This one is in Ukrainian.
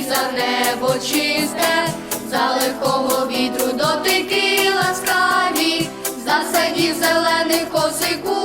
за небо чисте, за легкого вітру дотики ласкаві, за синів зелених косику.